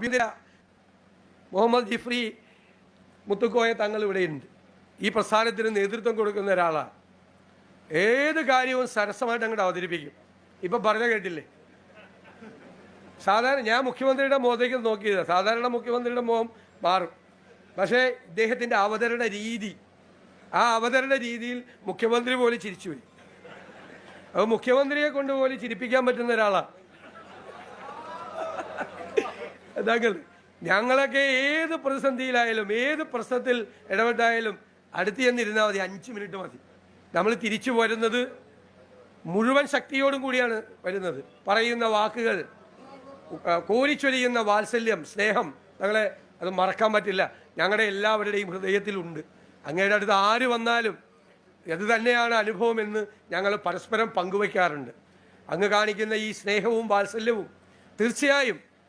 ആഭ്യന്തര മുഹമ്മദ് ജിഫ്രി മുത്തുക്കോയ തങ്ങൾ ഇവിടെയുണ്ട് ഈ പ്രസ്ഥാനത്തിന് നേതൃത്വം കൊടുക്കുന്ന ഒരാളാണ്. ഏത് കാര്യവും സരസമായിട്ട് അങ്ങോട്ട് അവതരിപ്പിക്കും. ഇപ്പൊ പറഞ്ഞ കേട്ടില്ലേ? സാധാരണ ഞാൻ മുഖ്യമന്ത്രിയുടെ മുഖത്തേക്ക് നോക്കിയത്. സാധാരണ മുഖ്യമന്ത്രിയുടെ മുഖം മാറും. പക്ഷേ ഇദ്ദേഹത്തിന്റെ അവതരണ രീതി ആ അവതരണ രീതിയിൽ മുഖ്യമന്ത്രി പോലും വരും. അത് മുഖ്യമന്ത്രിയെ കൊണ്ട് ചിരിപ്പിക്കാൻ പറ്റുന്ന ഒരാളാണ്. താങ്കൾ ഞങ്ങളൊക്കെ ഏത് പ്രതിസന്ധിയിലായാലും ഏത് പ്രശ്നത്തിൽ ഇടപെട്ടായാലും അടുത്ത് ചെന്നിരുന്നാൽ മതി അഞ്ച് മിനിറ്റ് മതി. നമ്മൾ തിരിച്ചു വരുന്നത് മുഴുവൻ ശക്തിയോടും കൂടിയാണ് വരുന്നത്. പറയുന്ന വാക്കുകൾ കോരിച്ചൊരിയുന്ന വാത്സല്യം സ്നേഹം ഞങ്ങളെ അത് മറക്കാൻ പറ്റില്ല. ഞങ്ങളുടെ എല്ലാവരുടെയും ഹൃദയത്തിലുണ്ട്. അങ്ങയുടെ അടുത്ത് ആര് വന്നാലും ഇത് തന്നെയാണ് അനുഭവം എന്ന് ഞങ്ങൾ പരസ്പരം പങ്കുവയ്ക്കാറുണ്ട് അങ്ങ് കാണിക്കുന്ന ഈ സ്നേഹവും വാത്സല്യവും തീർച്ചയായും